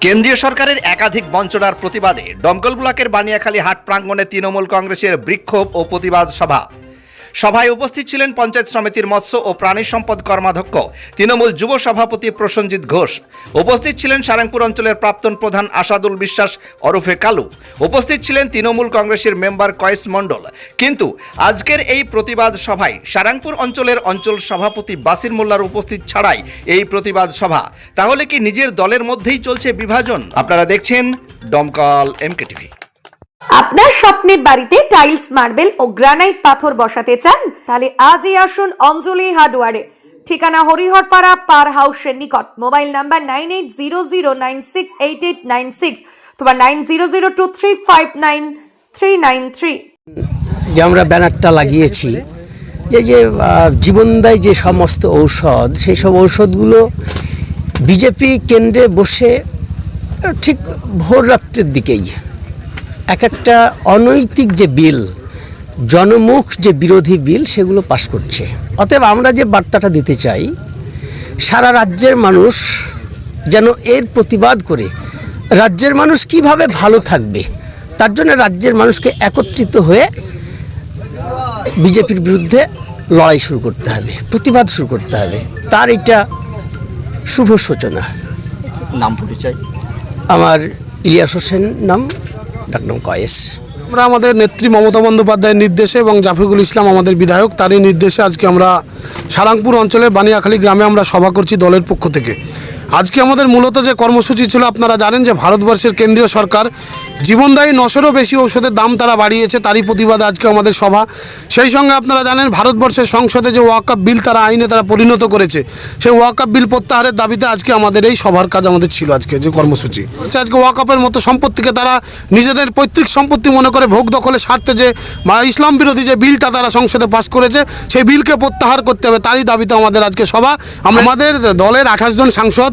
কেন্দ্রীয় সরকারের একাধিক বঞ্চনার প্রতিবাদে দমকল ব্লকের বানিয়াখালী হাট প্রাঙ্গণে তৃণমূল কংগ্রেসের বিক্ষোভ ও প্রতিবাদ সভা। সভায় উপস্থিত ছিলেন পঞ্চায়েত সমিতির মৎস্য ও প্রাণী সম্পদ কর্মাধ্যক্ষ তৃণমূল যুব সভাপতি প্রসঞ্জিৎ ঘোষ। উপস্থিত ছিলেন সারাংপুর অঞ্চলের প্রাক্তন প্রধান আসাদুল বিশ্বাস ওরফে কালু। উপস্থিত ছিলেন তৃণমূল কংগ্রেসের মেম্বার কয়েস মণ্ডল। কিন্তু আজকের এই প্রতিবাদ সভায় সারাংপুর অঞ্চলের অঞ্চল সভাপতি বাসির মোল্লার উপস্থিত ছাড়াই এই প্রতিবাদ সভা। তাহলে কি নিজের দলের মধ্যেই চলছে বিভাজন? আপনারা দেখছেন দমকল এমকে টিভি আপনার স্বপ্নের বাড়িতে টাইলস, মার্বেল ও গ্রানাইট পাথর বসাতে চান, তাহলে আজই আসুন অঞ্জলি হার্ডওয়ারে। ঠিকানা হরিহরপাড়া পার হাউসের নিকট। Mobile number nine eight zero zero nine six eight eight nine six তোমার nine zero zero two three five nine three nine three. যে আমরা ব্যানারটা লাগিয়েছি, যে যে জীবনদায়ী যে সমস্ত ঔষধ, সেই সব ঔষধগুলো বিজেপি কেন্দ্রে বসে, ঠিক ভোর রাত্রের দিকেই এক একটা অনৈতিক যে বিল জনমুখ যে বিরোধী বিল সেগুলো পাশ করছে। অতএব আমরা যে বার্তাটা দিতে চাই সারা রাজ্যের মানুষ যেন এর প্রতিবাদ করে রাজ্যের মানুষ কীভাবে ভালো থাকবে তার জন্য রাজ্যের মানুষকে একত্রিত হয়ে বিজেপির বিরুদ্ধে লড়াই শুরু করতে হবে প্রতিবাদ শুরু করতে হবে। তার এটা শুভ সূচনা। নাম পরিচয়? আমার ইলিয়াস হোসেন নাম। ডাকনাম কয়েস আমরা আমাদের নেত্রী মমতা বন্দ্যোপাধ্যায়ের নির্দেশে এবং জাফিকুল ইসলাম আমাদের বিধায়ক, তারই নির্দেশে আজকে আমরা সারাংপুর অঞ্চলের বানিয়াখালী গ্রামে আমরা সভা করছি দলের পক্ষ থেকে। আজকে আমাদের মূলত যে কর্মসূচি ছিল, আপনারা জানেন যে ভারতবর্ষের কেন্দ্রীয় সরকার জীবনদায়ী নশোরও বেশি ঔষধের দাম তারা বাড়িয়েছে, তারই প্রতিবাদে আজকে আমাদের সভা। সেই সঙ্গে আপনারা জানেন, ভারতবর্ষের সংসদে যে ওয়াকআপ বিল তারা আইনে তারা পরিণত করেছে, সেই ওয়াকআপ বিল প্রত্যাহারের দাবিতে আজকে আমাদের এই সভার কাজ আমাদের ছিল আজকে যে কর্মসূচি। আজকে ওয়াকআপের মতো সম্পত্তিকে তারা নিজেদের পৈতৃক সম্পত্তি মনে করে ভোগ দখলে স্বার্থে যে, বা ইসলাম বিরোধী যে বিলটা তারা সংসদে পাস করেছে, সেই বিলকে প্রত্যাহার করতে হবে, তারই দাবিতে আমাদের আজকে সভা। আমাদের দলের আঠাশ জন সাংসদ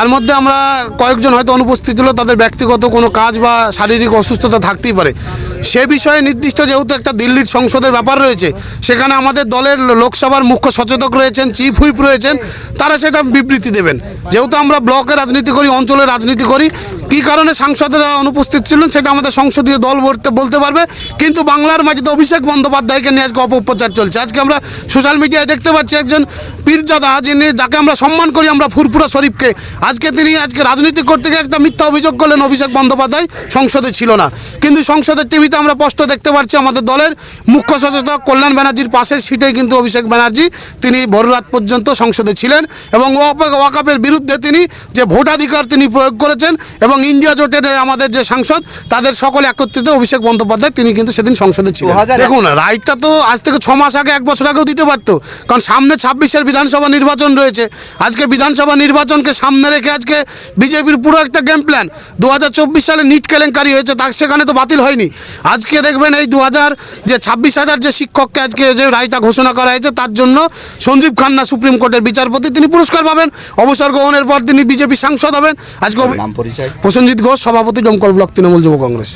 তার মধ্যে আমরা কয়েকজন হয়তো অনুপস্থিত ছিল, তাদের ব্যক্তিগত কোনো কাজ বা শারীরিক অসুস্থতা থাকতেই পারে। সে বিষয়ে নির্দিষ্ট যেহেতু একটা দিল্লির সংসদের ব্যাপার রয়েছে, সেখানে আমাদের দলের লোকসভার মুখ্য সচেতক রয়েছেন, চিফ হুইপ রয়েছেন, তারা সেটা বিবৃতি দেবেন। যেহেতু আমরা ব্লকে রাজনীতি করি, অঞ্চলে রাজনীতি করি, কী কারণে সাংসদরা অনুপস্থিত ছিলেন সেটা আমাদের সংসদীয় দল বলতে বলতে পারবে। কিন্তু বাংলার মাটিতে অভিষেক বন্দ্যোপাধ্যায়কে নিয়ে আজকে অপপ্রচার চলছে। আজকে আমরা সোশ্যাল মিডিয়ায় দেখতে পাচ্ছি একজন পীরজাদা যিনি, যাকে আমরা সম্মান করি, আমরা ফুরফুরা শরীফকে। আজকে তিনি আজকে রাজনীতি করতে গিয়ে একটা মিথ্যা অভিযোগ করলেন অভিষেক বন্দ্যোপাধ্যায়। সংসদে ছিল না। কিন্তু সংসদের টিভিতে আমরা স্পষ্ট দেখতে পাচ্ছি আমাদের দলের মুখ্য সচেতক কল্যাণ ব্যানার্জির পাশের সিটে কিন্তু অভিষেক ব্যানার্জি। তিনি ভোররাত পর্যন্ত সংসদে ছিলেন এবং ওয়াক- ওয়াকাপের বিরুদ্ধে তিনি যে ভোটাধিকার তিনি প্রয়োগ করেছেন এবং ইন্ডিয়া জোটের আমাদের যে সাংসদ তাদের সকলে একত্রিত অভিষেক বন্দ্যোপাধ্যায় তিনি কিন্তু সেদিন সংসদে ছিলেন। দেখুন রাইটটা তো আজ থেকে ছ মাস আগে এক বছর আগেও দিতে পারতো। কারণ সামনে ছাব্বিশের বিধানসভা নির্বাচন রয়েছে। আজকে বিধানসভা নির্বাচনকে সামনে রেখে আজকে বিজেপির পুরো একটা গেম প্ল্যান দু সালে নিট কেলেঙ্কারি হয়েছে তা সেখানে তো বাতিল হয়নি। আজকে দেখবেন এই দু হাজার যে ছাব্বিশ হাজার যে শিক্ষককে আজকে যে রায়টা ঘোষণা করা হয়েছে তার জন্য সঞ্জীব খান্না সুপ্রিম কোর্টের বিচারপতি তিনি পুরস্কার পাবেন। অবসর গ্রহণের পর তিনি বিজেপি সাংসদ হবেন। আজকে প্রসেনজিৎ ঘোষ সভাপতি ডমকল ব্লক তৃণমূল যুব কংগ্রেস।